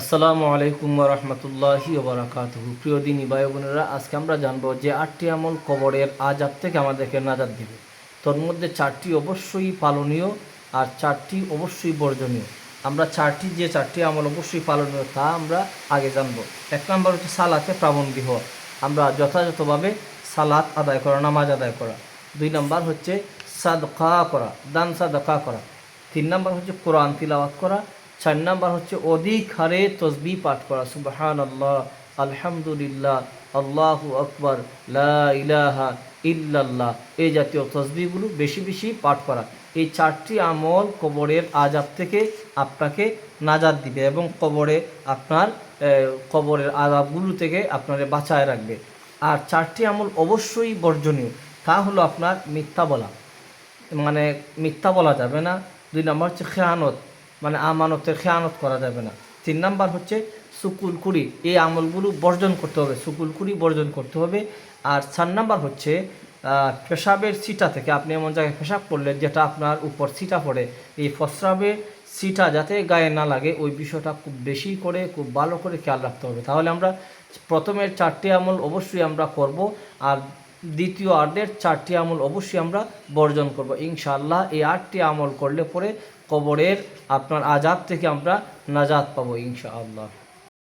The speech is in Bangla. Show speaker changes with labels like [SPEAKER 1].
[SPEAKER 1] আসসালামু আলাইকুম রহমতুল্লাহি ওবরাকাতুহু প্রিয় দিনী ভাই বোনেরা, আজকে আমরা জানব যে আটটি আমল কবরের আজাব থেকে আমাদেরকে নাজাদ দিবে। তোর মধ্যে চারটি অবশ্যই পালনীয় আর চারটি অবশ্যই বর্জনীয়। আমরা চারটি, যে চারটি আমল অবশ্যই পালনীয় তা আমরা আগে জানব। এক নম্বর হচ্ছে সালাতে প্রাবন্দি হওয়া। আমরা যথাযথভাবে সালাত আদায় করা, নামাজ আদায় করা। দুই নম্বর হচ্ছে সাদকা করা, দান সাদকা করা। তিন নম্বর হচ্ছে কোরআন তিলাওয়াত করা। চার নম্বর হচ্ছে অধিক হারে তসবি পাঠ করা। সুবাহান আল্লাহ আলহামদুলিল্লাহ, আল্লাহু আকবর ইলাহা ইল্লাল্লাহ। এই জাতীয় তসবিগুলো বেশি বেশি পাঠ করা। এই চারটি আমল কবরের আজাব থেকে আপনাকে নাজাদ দিবে এবং কবরে আপনার কবরের আজাবগুলো থেকে আপনারে বাঁচায় রাখবে। আর চারটি আমল অবশ্যই বর্জনীয়। তা হলো আপনার মিথ্যা বলা। মানে মিথ্যা বলা যাবে না। দুই নম্বর হচ্ছে খেয়ানত। মানে আমানতের খেয়ানত করা যাবে না। তিন নাম্বার হচ্ছে সুকুল কুড়ি। এই আমলগুলো বর্জন করতে হবে, সুকুল কুড়ি বর্জন করতে হবে। আর চার নাম্বার হচ্ছে পেশাবের সিটা থেকে আপনি এমন জায়গায় পেশাব করলেন যেটা আপনার উপর সিটা পড়ে। এই প্রস্রাবের সিটা যাতে গায়ে না লাগে, ওই বিষয়টা খুব বেশি করে, খুব ভালো করে খেয়াল রাখতে হবে। তাহলে আমরা প্রথমের চারটি আমল অবশ্যই আমরা করব। আর দ্বিতীয় আর্ধের চারটি আমল অবশ্যই আমরা বর্জন করব। ইনশাআল্লাহ এই আটটি আমল করলে পরে কবরের আপনার আজাদ থেকে আমরা নাজাদ পাবো ইনশাআল্লাহ।